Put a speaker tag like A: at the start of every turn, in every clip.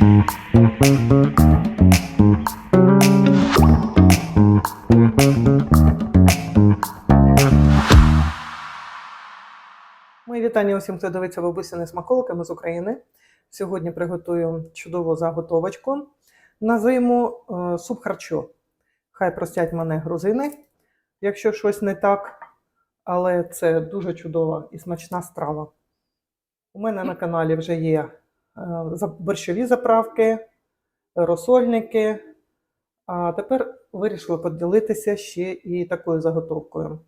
A: Мої вітання усім, хто дивиться бабусини смаколиками з України. Сьогодні приготую чудову заготовочку на зиму е, суп харчо. Хай простять мене грузини, якщо щось не так, але це дуже чудова і смачна страва. У мене на каналі вже є борщові заправки, розсольники. А тепер вирішила поділитися ще і такою заготовкою.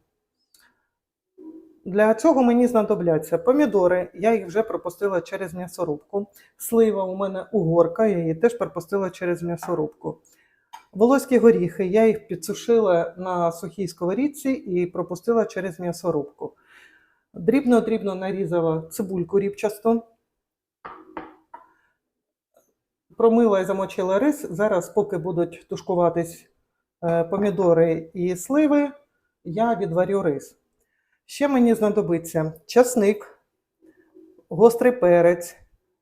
A: Для цього мені знадобляться помідори, я їх вже пропустила через м'ясорубку. Слива у мене угорка, я її теж пропустила через м'ясорубку. Волоські горіхи, я їх підсушила на сухій сковорідці і пропустила через м'ясорубку. Дрібно-дрібно нарізала цибульку рібчасту. Промила і замочила рис. Зараз, поки будуть тушкуватись е, помідори і сливи, я відварю рис. Ще мені знадобиться часник, гострий перець,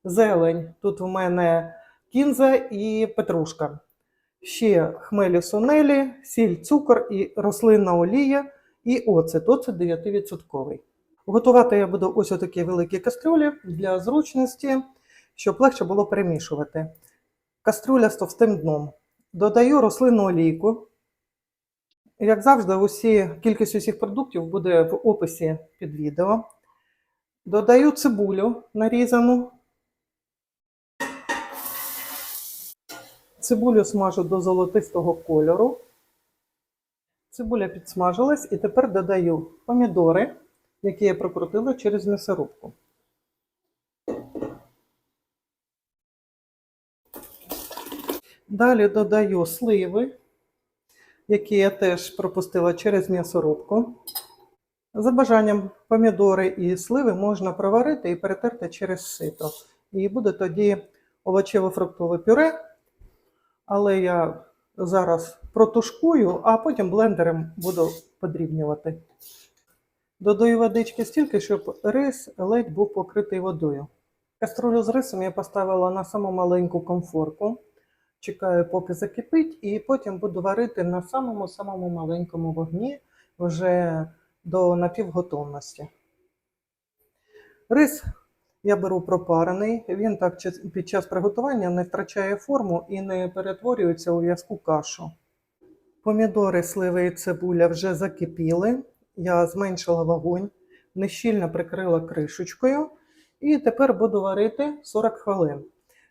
A: зелень. Тут у мене кінза і петрушка. Ще хмелі сунелі, сіль, цукор і рослинна олія і оцет. Оцет 9%. Готувати я буду ось у такій кастрюлі для зручності, щоб легше було перемішувати. Кастрюля з товстим дном. Додаю рослинну олійку. Як завжди, усі, кількість усіх продуктів буде в описі під відео. Додаю цибулю нарізану. Цибулю смажу до золотистого кольору. Цибуля підсмажилась і тепер додаю помідори, які я прокрутила через м'ясорубку. Далі додаю сливи, які я теж пропустила через м'ясорубку. За бажанням помідори і сливи можна проварити і перетерти через сито. І буде тоді овочево-фруктове пюре. Але я зараз протушкую, а потім блендером буду подрібнювати. Додаю водички стільки, щоб рис ледь був покритий водою. Каструлю з рисом я поставила на саму маленьку комфорку. Чекаю, поки закипить, і потім буду варити на самому-самому маленькому вогні вже до напівготовності. Рис я беру пропарений, він так під час приготування не втрачає форму і не перетворюється у в'язку кашу. Помідори, сливи і цибуля вже закипіли. Я зменшила вогонь, нещільно прикрила кришечкою і тепер буду варити 40 хвилин.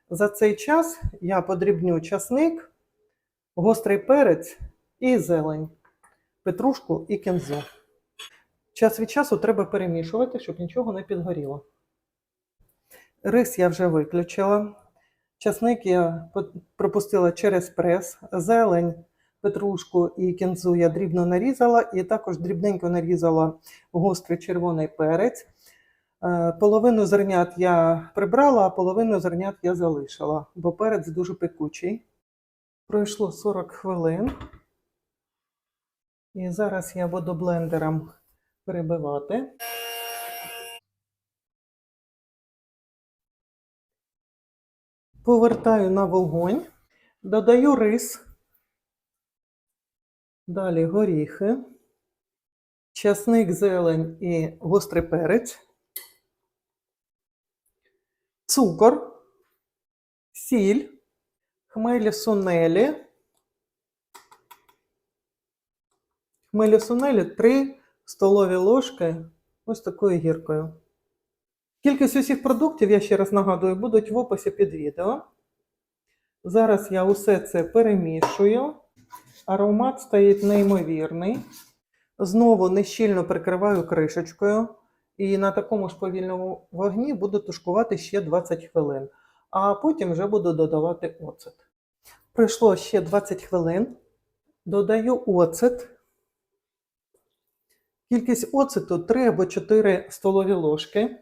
A: За цей час я подрібню часник, гострий перець і зелень, петрушку і кінзу. Час від часу треба перемішувати, щоб нічого не підгоріло. Рис я вже виключила. Часник я пропустила через прес, зелень, петрушку і кінзу я дрібно нарізала, і також дрібненько нарізала гострий червоний перець. Е, Половину зернят я прибрала, а половину зернят я залишила, бо перець дуже пекучий. Пройшло 40 хвилин. І зараз я буду блендером перебивати. Повертаю на вогонь, додаю рис, далі горіхи, часник, зелень і гострий перець, цукор, сіль, хмелі сунелі. Хмелі сунелі 3 столові ложки ось такою гіркою. Кількість усіх продуктів, я ще раз нагадую, будуть в описі під відео. Зараз я усе це перемішую. Аромат стоїть неймовірний. Знову нещільно прикриваю кришечкою. І на такому ж повільному вогні буду тушкувати ще 20 хвилин. А потім вже буду додавати оцет. Пройшло ще 20 хвилин. Додаю оцет. Кількість оцету 3 або 4 столові ложки.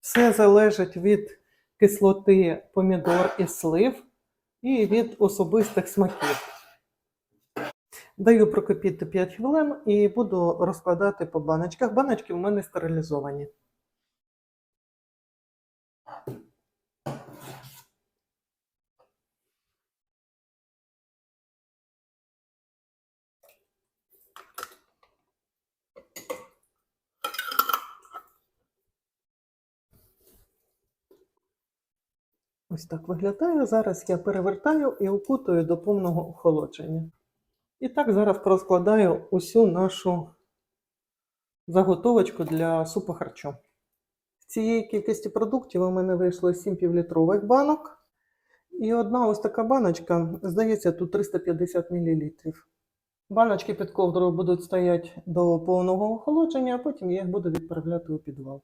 A: Все залежить від кислоти помідор і слив і від особистих смаків. Даю прокипіти 5 хвилин і буду розкладати по баночках. Баночки в мене стерилізовані. Ось так виглядає. Зараз я перевертаю і окутую до повного охолодження. І так зараз розкладаю усю нашу заготовочку для супу харчо. В цієї кількості продуктів у мене вийшло 7 півлітрових банок. І одна ось така баночка, здається, тут 350 мл. Баночки під ковдрою будуть стояти до повного охолодження, а потім я їх буду відправляти у підвал.